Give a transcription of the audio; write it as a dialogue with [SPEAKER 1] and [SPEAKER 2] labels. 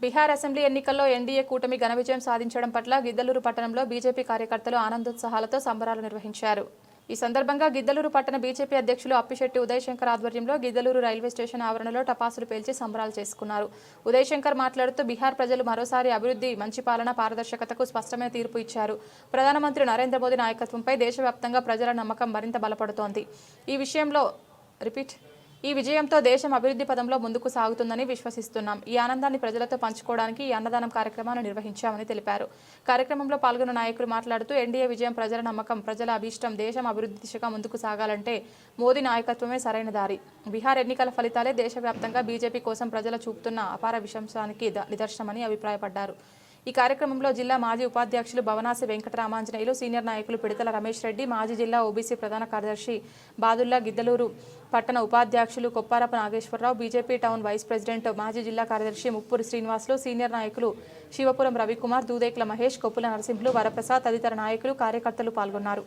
[SPEAKER 1] Bihar assembly ఎన్నికల్లో NDA కూటమి ఘన విజయం సాధించడం పట్ల గిద్దలూరు పట్టణంలో బీజేపీ కార్యకర్తలు ఆనందోత్సాహాలతో సంబరాలు నిర్వహించారు. ఈ సందర్భంగా గిద్దలూరు పట్టణ బీజేపీ అధ్యక్షులు అప్పిశెట్టి ఉదయశంకర్ ఆధ్వర్యంలో గిద్దలూరు రైల్వే స్టేషన్ ఆవరణలో టపాసులు పేల్చి సంబరాలు చేసుకున్నారు. ఉదయశంకర్ మాట్లాడుతూ బీహార్ ప్రజలు మరోసారి అభివృద్ధి మంచి పాలన పారదర్శకతకు స్పష్టమైన తీర్పు ఇచ్చారు. ప్రధానమంత్రి నరేంద్ర మోదీ నాయకత్వంపై దేశవ్యాప్తంగా ప్రజల నమ్మకం మరింత బలపడుతోంది. ఈ విషయంలో రిపీట్. ఈ విజయంతో దేశం అభివృద్ధి పదంలో ముందుకు సాగుతుందని విశ్వసిస్తున్నాం. ఈ ఆనందాన్ని ప్రజలతో పంచుకోవడానికి ఈ అన్నదానం కార్యక్రమాన్ని నిర్వహించామని తెలిపారు. కార్యక్రమంలో పాల్గొన్న నాయకులు మాట్లాడుతూ ఎన్డీఏ విజయం ప్రజల నమ్మకం ప్రజల అభీష్టం దేశం అభివృద్ధి దిశగా ముందుకు సాగాలంటే మోదీ నాయకత్వమే సరైన దారి. బీహార్ ఎన్నికల ఫలితాలే దేశవ్యాప్తంగా బీజేపీ కోసం ప్రజలు చూపుతున్న అపార విశంసానికి ద- నిదర్శనమని అభిప్రాయపడ్డారు. ఈ కార్యక్రమంలో జిల్లా మాజీ ఉపాధ్యక్షులు భవనాసి వెంకటరామాంజనేయులు సీనియర్ నాయకులు పిడతల రమేష్ రెడ్డి మాజీ జిల్లా ఓబీసీ ప్రధాన కార్యదర్శి బాదుల్లా గిద్దలూరు పట్టణ ఉపాధ్యక్షులు Kopparapu Nageswara Rao BJP town vice president మాజీ జిల్లా కార్యదర్శి ముప్పూరి శ్రీనివాసులు సీనియర్ నాయకులు శివపురం రవికుమార్ దూదేక్ల మహేష్ కొప్పుల నరసింహులు వరప్రసాద్ తదితర నాయకులు కార్యకర్తలు పాల్గొన్నారు.